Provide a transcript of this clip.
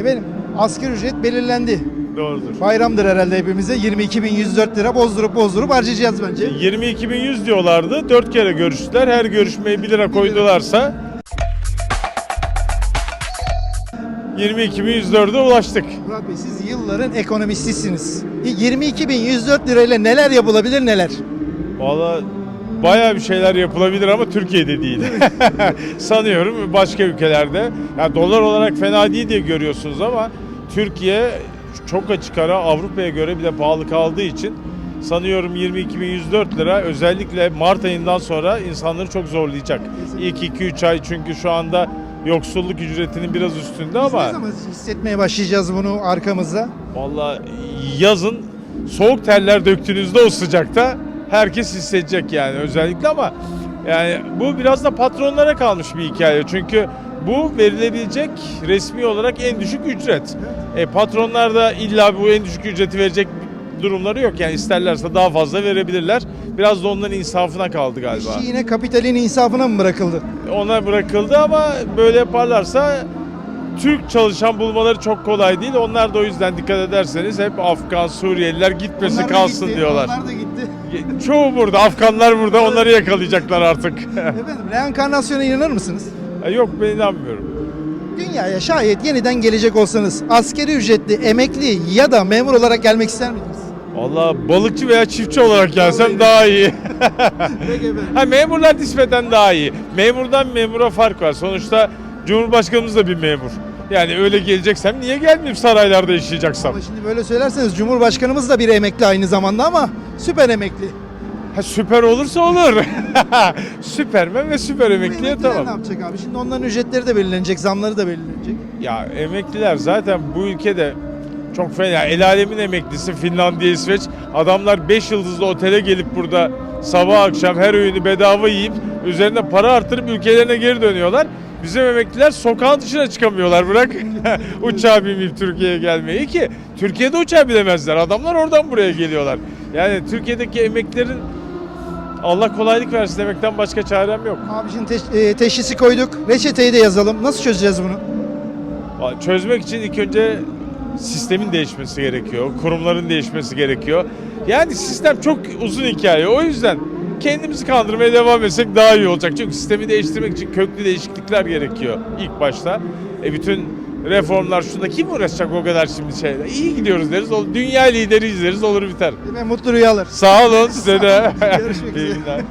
Efendim asgari ücret belirlendi. Doğrudur. Bayramdır herhalde hepimize. 22.104 lira bozdurup bozdurup harcayacağız bence. 22.100 diyorlardı. 4 kere görüştüler. Her görüşmeye 1 lira koydularsa 22.104'e ulaştık. Murat Bey siz yılların ekonomistisiniz. 22.104 lirayla neler yapılabilir neler? Valla bayağı bir şeyler yapılabilir ama Türkiye'de değil. Sanıyorum başka ülkelerde. Ya dolar olarak fena değil diye görüyorsunuz ama Türkiye çok açık ara Avrupa'ya göre bir de pahalı kaldığı için sanıyorum 22.104 lira özellikle Mart ayından sonra insanları çok zorlayacak. İlk 2-3 ay çünkü şu anda yoksulluk ücretinin biraz üstünde Biz ne ama zaman hissetmeye başlayacağız bunu arkamızda? Valla yazın soğuk terler döktüğünüzde o sıcakta herkes hissedecek yani özellikle ama yani bu biraz da patronlara kalmış bir hikaye. Çünkü bu verilebilecek resmi olarak en düşük ücret. E, patronlar da illa bu en düşük ücreti verecek durumları yok. Yani isterlerse daha fazla verebilirler. Biraz da onların insafına kaldı galiba. İşçi yine kapitalin insafına mı bırakıldı? Ona bırakıldı ama böyle yaparlarsa Türk çalışan bulmaları çok kolay değil. Onlar da o yüzden dikkat ederseniz hep Afgan, Suriyeliler gitmesin kalsın gitti, diyorlar. Onlar da gitti. Çoğu burada, Afganlar burada onları yakalayacaklar artık. Efendim reenkarnasyona inanır mısınız? Yok ben inanmıyorum. Dünyaya şayet yeniden gelecek olsanız askeri ücretli, emekli ya da memur olarak gelmek ister miydiniz? Valla balıkçı veya çiftçi olarak gelsem daha iyi. Peki efendim. ha memurlar nispeten daha iyi. Memurdan memura fark var. Sonuçta Cumhurbaşkanımız da bir memur. Yani öyle geleceksem niye gelmeyeyim saraylarda yaşayacaksam? Ama şimdi böyle söylerseniz Cumhurbaşkanımız da bir emekli aynı zamanda ama süper emekli. Ha, süper olursa olur. Süpermen ve süper emekliye emekliler tamam. ne yapacak abi? Şimdi onların ücretleri de belirlenecek, zamları da belirlenecek. Ya emekliler zaten bu ülkede çok fena. El alemin emeklisi Finlandiya, İsveç. Adamlar 5 yıldızlı otele gelip burada sabah akşam her öğünü bedava yiyip üzerine para artırıp ülkelerine geri dönüyorlar. Bizim emekliler sokağın dışına çıkamıyorlar bırak uçağa binip Türkiye'ye gelmeyi ki Türkiye'de uçağa binemezler. Adamlar oradan buraya geliyorlar. Yani Türkiye'deki emeklilerin Allah kolaylık versin demekten başka çarem yok. Abi şimdi teş- e, teşhisi koyduk, reçeteyi de yazalım. Nasıl çözeceğiz bunu? Çözmek için ilk önce sistemin değişmesi gerekiyor. Kurumların değişmesi gerekiyor. Yani sistem çok uzun hikaye. O yüzden kendimizi kandırmaya devam etsek daha iyi olacak. Çünkü sistemi değiştirmek için köklü değişiklikler gerekiyor ilk başta. E bütün reformlar şunda kim uğraşacak o kadar şimdi şeyle? İyi gidiyoruz deriz. ol- Dünya lideri izleriz olur biter. Ve mutlu rüyalar. Sağ olun size de. Görüşmek üzere.